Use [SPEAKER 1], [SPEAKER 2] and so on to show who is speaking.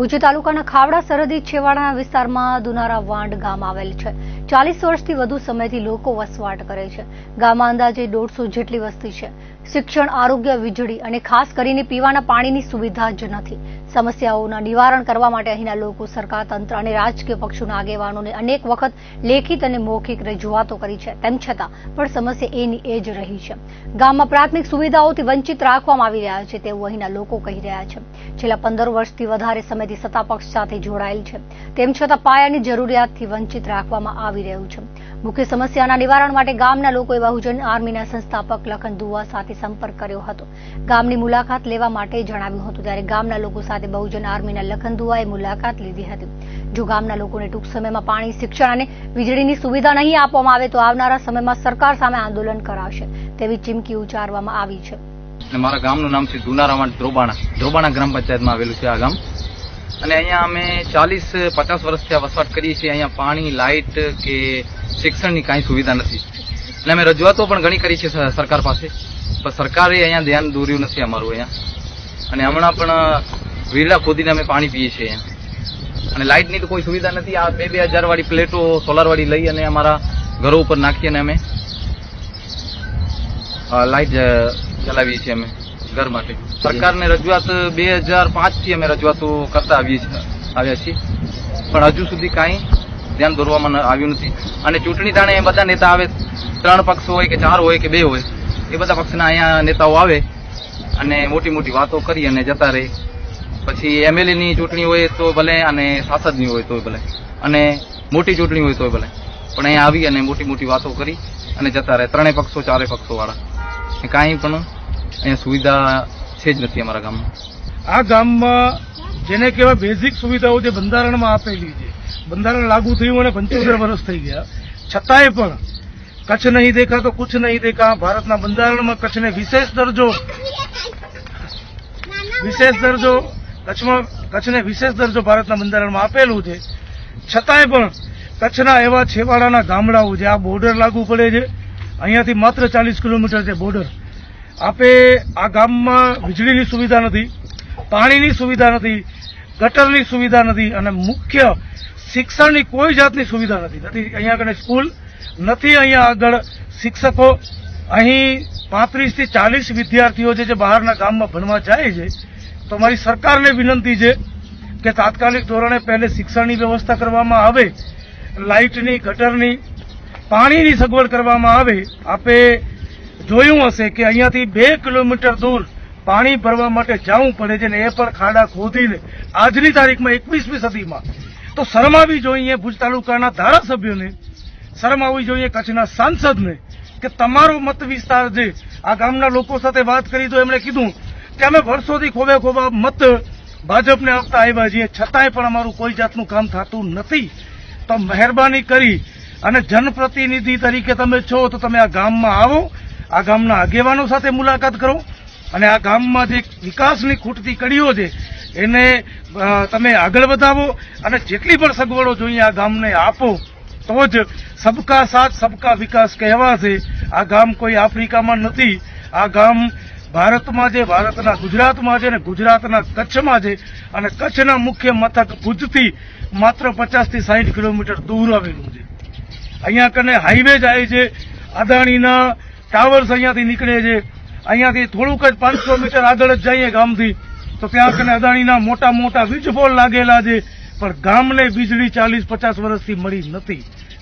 [SPEAKER 1] ભુજ તાલુકાના ખાવડા સરહદી છેવાડાના વિસ્તારમાં દુનારા વાંડ ગામ આવેલ છે. ચાલીસ વર્ષથી વધુ સમયથી લોકો વસવાટ કરે છે. ગામમાં અંદાજે દોઢસો જેટલી વસ્તી છે. શિક્ષણ, આરોગ્ય વીજળી અને ખાસ કરીને પીવાના પાણીની સુવિધા જ નથી. સમસ્યાઓના નિવારણ કરવા માટે અહીંના લોકો સરકાર, તંત્ર અને રાજકીય પક્ષોના આગેવાનોને અનેક વખત લેખિત અને મૌખિક રજૂઆતો કરી છે. તેમ છતાં પણ સમસ્યા એની એ જ રહી છે. ગામમાં પ્રાથમિક સુવિધાઓથી વંચિત રાખવામાં આવી રહ્યા છે તેવું અહીંના લોકો કહી રહ્યા છે. છેલ્લા પંદર વર્ષથી વધારે સમયથી સત્તાપક્ષ સાથે જોડાયેલ છે. તેમ છતાં પાયાની જરૂરિયાતથી વંચિત રાખવામાં આવી રહ્યું છે. મુખ્ય સમસ્યાના નિવારણ માટે ગામના લોકોએ બહુજન આર્મીના સંસ્થાપક લખન દુવા સાથે સંપર્ક કર્યો હતો. ગામની મુલાકાત લેવા માટે જણાવ્યું હતું ત્યારે ગામના લોકો સાથે બહુજન આર્મીના લખન દુવાએ મુલાકાત લીધી હતી. જો ગામના લોકોને ટૂંક સમયમાં પાણી, શિક્ષણ અને વીજળીની સુવિધા નહીં આપવામાં આવે તો આવનારા સમયમાં સરકાર સામે આંદોલન કરાશે તેવી ચીમકી ઉચ્ચારવામાં આવી છે.
[SPEAKER 2] મારા ગામનું નામ છે દુનારામાં ધ્રોબાણા. ધ્રોબાણા ગ્રામ પંચાયતમાં આવેલું છે આ ગામ. અને અહીંયા અમે ચાલીસ, પચાસ વર્ષથી આ વસવાટ કરીએ છીએ. અહીંયા પાણી, લાઇટ કે શિક્ષણની કાંઈ સુવિધા નથી. અને અમે રજૂઆતો પણ ઘણી કરી છે સરકાર પાસે. પણ સરકારે અહીંયા ધ્યાન દોર્યું નથી અમારું અહીંયા. અને હમણાં પણ વીરડા ખોદીને અમે પાણી પીએ છીએ અહીંયા. અને લાઇટની તો કોઈ સુવિધા નથી. આ બે બે હજારવાળી પ્લેટો સોલારવાળી લઈ અને અમારા ઘરો ઉપર નાખી અને અમે લાઇટ ચલાવીએ છીએ અમે. ઘર માટે. સરકારને રજૂઆત બે હજાર પાંચથી અમે રજૂઆતો કરતા આવીએ આવ્યા છીએ. પણ હજુ સુધી કાંઈ ધ્યાન દોરવામાં આવ્યું નથી. અને ચૂંટણી તાણે બધા નેતા આવે, ત્રણ પક્ષ હોય કે ચાર હોય કે બે હોય, એ બધા પક્ષના અહીંયા નેતાઓ આવે અને મોટી મોટી વાતો કરી અને જતા રહે. પછી એમએલએની ચૂંટણી હોય તો ભલે અને સાંસદની હોય તો ભલે. અને મોટી ચૂંટણી હોય તો ભલે. પણ અહીંયા આવી અને મોટી મોટી વાતો કરી અને જતા રહે. ત્રણેય પક્ષો ચારે પક્ષો વાળા કાંઈ પણ અહીંયા સુવિધા છે જ નથી અમારા ગામમાં.
[SPEAKER 3] આ ગામમાં જેને કહેવાય બેઝિક સુવિધાઓ જે બંધારણમાં આપેલી છે, બંધારણ લાગુ થયું અને પંચોતેર વર્ષ થઈ ગયા. છતાંય પણ કચ્છ નહીં દેખા તો કુછ નહીં દેખા, ભારતના બંધારણમાં કચ્છને વિશેષ દરજ્જો વિશેષ દરજ્જો, કચ્છમાં કચ્છને વિશેષ દરજ્જો ભારતના બંધારણમાં આપેલું છે. છતાંય પણ કચ્છના એવા છેવાડાના ગામડાઓ જે આ બોર્ડર લાગુ પડે છે. અહીંયાથી માત્ર ચાલીસ કિલોમીટર છે બોર્ડર આપે આ ગામમાં વીજળીની સુવિધા નથી, પાણીની સુવિધા નથી, ગટરની સુવિધા નથી અને મુખ્ય શિક્ષણની કોઈ જાતની સુવિધા નથી. નથી અહીંયા આગળ સ્કૂલ, નથી અહીંયા આગળ શિક્ષકો. અહીં પાંત્રીસથી ચાલીસ વિદ્યાર્થીઓ છે જે બહારના ગામમાં ભણવા જાય છે. તો મારી સરકારને વિનંતી છે કે તાત્કાલિક ધોરણે પહેલે શિક્ષણની વ્યવસ્થા કરવામાં આવે, લાઇટની, ગટરની પાણીની સગવડ કરવામાં આવે. આપે જોયું હશે કે અહીંયાથી બે કિલોમીટર દૂર પાણી ભરવા માટે જવું પડે છે ને એ પણ ખાડા ખોદીને આજની તારીખમાં એકવીસમી સદીમાં. તો શરમાવી જોઈએ ભુજ તાલુકાના ધારાસભ્યોને શરમાવી જોઈએ કચ્છના સાંસદને કે તમારો મત વિસ્તાર છે આ ગામના લોકો સાથે વાત કરી તો એમણે કીધું કે અમે વર્ષોથી ખોબે ખોબા મત ભાજપને આપતા આવ્યા છીએ, છતાંય પણ અમારું કોઈ જાતનું કામ થતું નથી. તો મહેરબાની કરી અને જનપ્રતિનિધિ તરીકે તમે છો તો તમે આ ગામમાં આવો આ ગામના આગેવાનો સાથે મુલાકાત કરો અને આ ગામમાં જે વિકાસની ખૂટતી કડીઓ છે, એને તમે આગળ વધાવો અને જેટલી પણ સગવડો જોઈએ આ ગામને આપો, તો જ સબકા સાથ, સબકા વિકાસ કહેવાશે આ ગામ કોઈ આફ્રિકામાં નથી. આ ગામ ભારતમાં છે, ભારતના ગુજરાતમાં છે અને ગુજરાતના કચ્છમાં છે અને કચ્છના મુખ્ય મથક ભુજથી માત્ર પચાસથી સાહીઠ કિલોમીટર દૂર આવેલું છે. અહીંયા કને હાઈવે જાય છે, અદાણીના ટાવર્સ અહીંયાથી નીકળે છે. અહીંયાથી થોડુંક જ પાંચસો મીટર આગળ જ જઈએ ગામથી. તો ત્યાં કને અદાણીના મોટા મોટા વીજ લાગેલા છે. પણ ગામને વીજળી ચાલીસ પચાસ વર્ષથી મળી નથી.